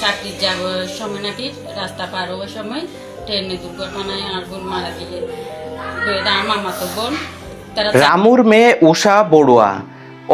চাকরির যাওয়ার সময় নাকি রাস্তা পার হওয়ার সময় ট্রেনে দুর্ঘটনায় আমার বোন মারা গিয়ে আমার মামাতো বোন রামুর মেয়ে উষা বড়ুয়া।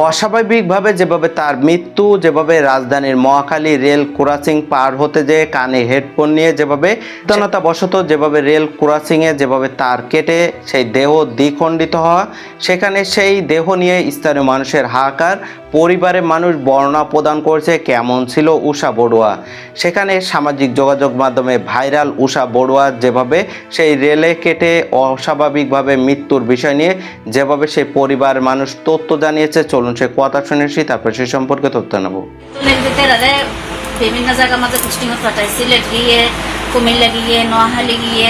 অস্বাভাবিকভাবে যেভাবে তার মৃত্যু, যেভাবে রাজধানীর মহাখালী রেল ক্রসিং পার হতে যে কানে হেডফোন নিয়ে যেভাবে তনতা বশত যেভাবে রেল ক্রসিংয়ে যেভাবে তার কেটে সেই দেহ দ্বিখণ্ডিত হওয়া, সেখানে সেই দেহ নিয়ে স্থানীয় মানুষের হাহাকার, পরিবারের মানুষ বর্ণনা প্রদান করছে কেমন ছিল উষা বড়ুয়া। সেখানে সামাজিক যোগাযোগ মাধ্যমে ভাইরাল উষা বড়ুয়া যেভাবে সেই রেলে কেটে অস্বাভাবিকভাবে মৃত্যুর বিষয় নিয়ে, যেভাবে সেই পরিবারের মানুষ তথ্য জানিয়েছে, চলুন সে কথা শুনেছি তারপর সে সম্পর্কে তথ্য নেব। বিভিন্ন জায়গার মধ্যে পুষ্টিমত পাঠায় সিলেট গিয়ে কুমিল্লা গিয়ে নোয়াহালি গিয়ে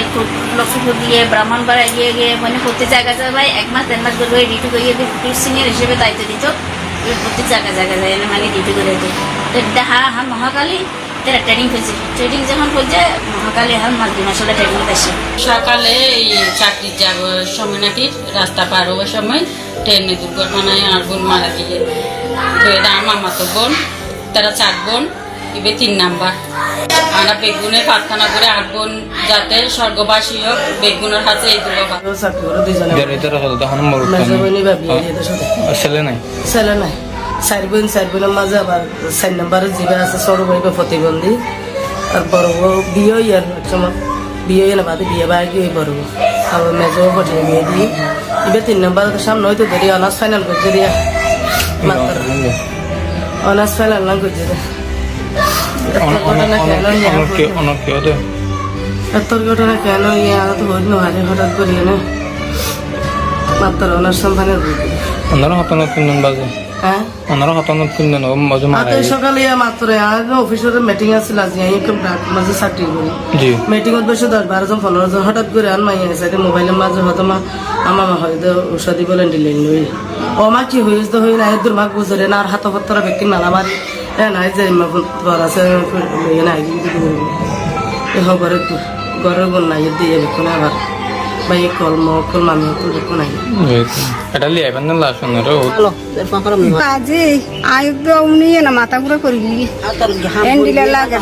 লক্ষ্মীপুর গিয়ে ব্রাহ্মণবাড়া গিয়ে গিয়ে মানে প্রতি জায়গা জায়গায় এক মাস, দেড় মাস করে ডিউটি করিয়ে দিয়ে সিনিয়র হিসেবে দায়িত্ব দিত। প্রতি জায়গা জায়গা যায় মানে ডিউটি করে হা হা মহাকালী তারা ট্রেনিং করছে ট্রেনিং যখন করছে মহাকালী হাম মাস দুই মাস হলে ট্রেনিং আসে সকালে এই চাকরির যাওয়ার সময় নাকি রাস্তা পার হওয়ার সময় ট্রেনে দুর্ঘটনায় আর বোন মারা গিয়ে। তো এটা আমার মামাতো বোন তারা চার বোন এবার তিন নাম্বার। আমরা বেগুনের প্রার্থনা করে আট বোন যাতে স্বর্গবাসী হোক বেগুনের হাতে চাকরি দিয়ে সাথে ছেলে নাই। ছেলে নাই। চার বোন চার বোনের মাঝে আবার চার নম্বরে জিবে আছে ছোট বই প্রতিবন্ধী। আর বড় বউ বিয়ে ইয়ার একসময় বিয়ে না বাদে বিয়ে বাই গিয়ে বড় বউ। আবার মেজো পঠিয়ে বিয়ে দিয়ে। এবার তিন নম্বর সামনে হয়তো দেরি অনার্স ফাইনাল করছে দিয়া। মাত্র। অনার্স ফাইনাল না করছে রে অনেক কেউ তো এত ঘটনা কেন ইয়ে আর তো হইল হারে হঠাৎ করে এনে। মাত্র অনার্স হতানো তিনজন বাজে হ্যাঁ ওনারা তিনজন ও মাঝে আজ সকালে মাত্র আজ অফিসের মিটিং আছিল আজি আই একদম ডাক মাঝে চাকরি করি জি মিটিংত বসে দশ বারো জন পনেরো জন হঠাৎ করে আন মাই আছে মোবাইলের মাঝে হয়তো মা আমার হয়তো ঔষধি বলে দিলেন লই ও মা কি হয়েছে তো হই না এদুর মাক বুঝরে না আর হাত পত্র ব্যক্তি মালা মারি এ নাই যে মা বর আছে এ নাই হবরে ঘরের বোন নাই দিয়ে বেকুন আবার ভাই কল মকল মামি তো বেকুন নাই এটা লিয়ে আইবেন না লাশ ওনারা আজি আয়োগ্য উনি না মাথা ঘুরে করি এন্ডিলে লাগে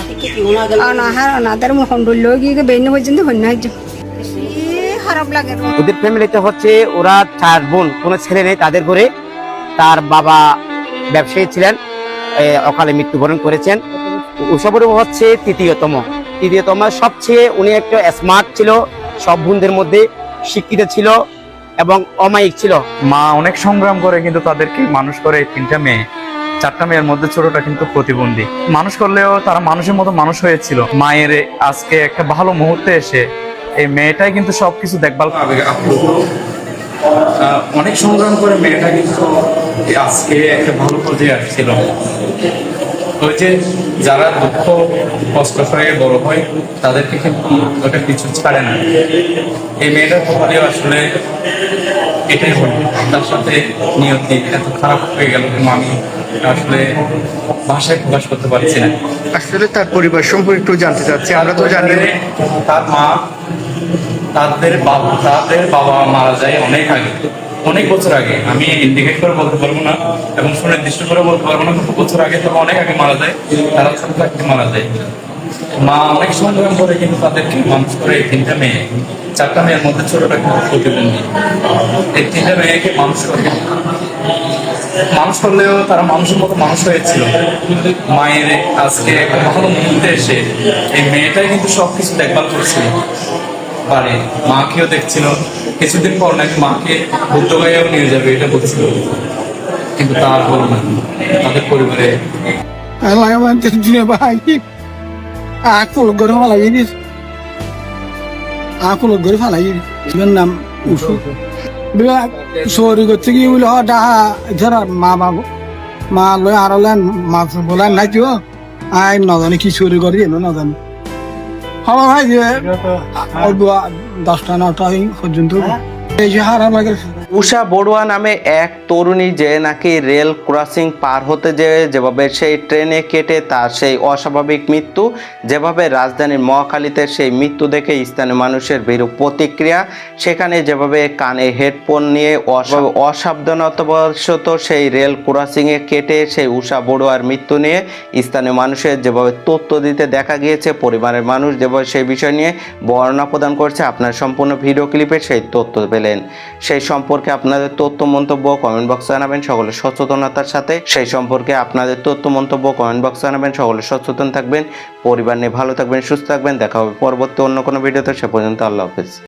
অনাদের মুখন ডুল গিয়ে বেইনে পর্যন্ত হন্য খারাপ লাগে ওদের ফ্যামিলিতে হচ্ছে ওরা চার বোন কোনো ছেলে নেই তাদের ঘরে তার বাবা ব্যবসায়ী ছিলেন অকালে মৃত্যুবরণ করেছেন উৎসবরূপ হচ্ছে তৃতীয়তম তৃতীয়তম সবচেয়ে উনি একটা স্মার্ট ছিল সব বোনদের মধ্যে শিক্ষিত ছিল এবং অমায়িক ছিল। মা অনেক সংগ্রাম করে কিন্তু তাদেরকে মানুষ করে এই তিনটা মেয়ে। চারটা মেয়ের মধ্যে ছোটটা কিন্তু প্রতিবন্ধী। মানুষ করলেও তারা মানুষের মতো মানুষ হয়েছিল। মায়ের আজকে একটা ভালো মুহূর্তে এসে এই মেয়েটাই কিন্তু সবকিছু দেখভাল করবে অনেক সংগ্রাম করে মেয়েটা কিন্তু আজকে একটা ভালো পর্যায়ে আসছিল। যে যারা দুঃখ কষ্ট হয়ে বড় হয় তাদেরকে কিন্তু ওটা কিছু ছাড়ে না। এই মেয়েটার কপালেও আসলে এটাই হলো। তার সাথে নিয়তি এত খারাপ হয়ে গেল আমি আসলে ভাষায় প্রকাশ করতে পারছি না। আসলে তার পরিবার সম্পর্কে একটু জানতে চাচ্ছি আমরা তো জানি। তার মা তাদের বাবা তাদের বাবা মারা যায় অনেক আগে। অনেক বছর আগে, আমি ইন্ডিকেট করে বলতে পারব না এবং সুনির্দিষ্ট করে বলতে পারব না কত বছর আগে তবে অনেক আগে মারা যায়, তারা ছোট থাকতে মারা যায়। মা অনেক সংগ্রাম করে কিন্তু তাদেরকে মানুষ করে তিনটা মেয়ে, চারটা মেয়ের মধ্যে ছোটটা কিন্তু প্রতিবন্ধী। এই তিনটা মেয়েকে মানুষ করে মানুষ করলেও তারা মানুষের মতো মানুষ হয়েছিল। মায়ের আজকে একটা ভালো মুহূর্তে এসে এই মেয়েটাই কিন্তু সবকিছু দেখভাল করছিল। পারে মাকেও দেখছিল কিছুদিন পর নাকি মাকে বুদ্ধগায়েও নিয়ে যাবে, এটা বলছিল। কিন্তু তার হলো না। তাদের পরিবারে মা লয় আর নাই তো নজানি কি চুরি করি, এনো নজানি। হলো ভাই যে দশটা নটা পর্যন্ত। এই যে হার লাগে উষা বড়ুয়া নামে এক তরুণী যে নাকি রেল ক্রসিং পার হতে যে যেভাবে সেই ট্রেনে কেটে তার সেই অস্বাভাবিক মৃত্যু, যেভাবে রাজধানীর মহাখালীতে সেই মৃত্যু দেখে স্থানীয় মানুষের বিরূপ প্রতিক্রিয়া, সেখানে যেভাবে কানে হেডফোন নিয়ে অসা- অসাবধানতাবশত সেই রেল ক্রসিংয়ে কেটে সেই উষা বড়ুয়ার মৃত্যু নিয়ে স্থানীয় মানুষের যেভাবে তথ্য দিতে দেখা গিয়েছে, পরিবারের মানুষ যেভাবে সেই বিষয় নিয়ে বর্ণনা প্রদান করছে, আপনার সম্পূর্ণ ভিডিও ক্লিপে সেই তথ্য পেলেন। সেই সম্পর্কে আপনাদের তথ্য, মন্তব্য কমেন্ট বক্সে জানাবেন। সকলে সচেতনতার সাথে সেই সম্পর্কে আপনাদের তথ্য, মন্তব্য কমেন্ট বক্সে জানাবেন। সকলে সচেতন থাকবেন। পরিবার নিয়ে ভালো থাকবেন, সুস্থ থাকবেন। দেখা হবে পরবর্তী অন্য কোনো ভিডিওতে সে পর্যন্ত আল্লাহ হাফেজ।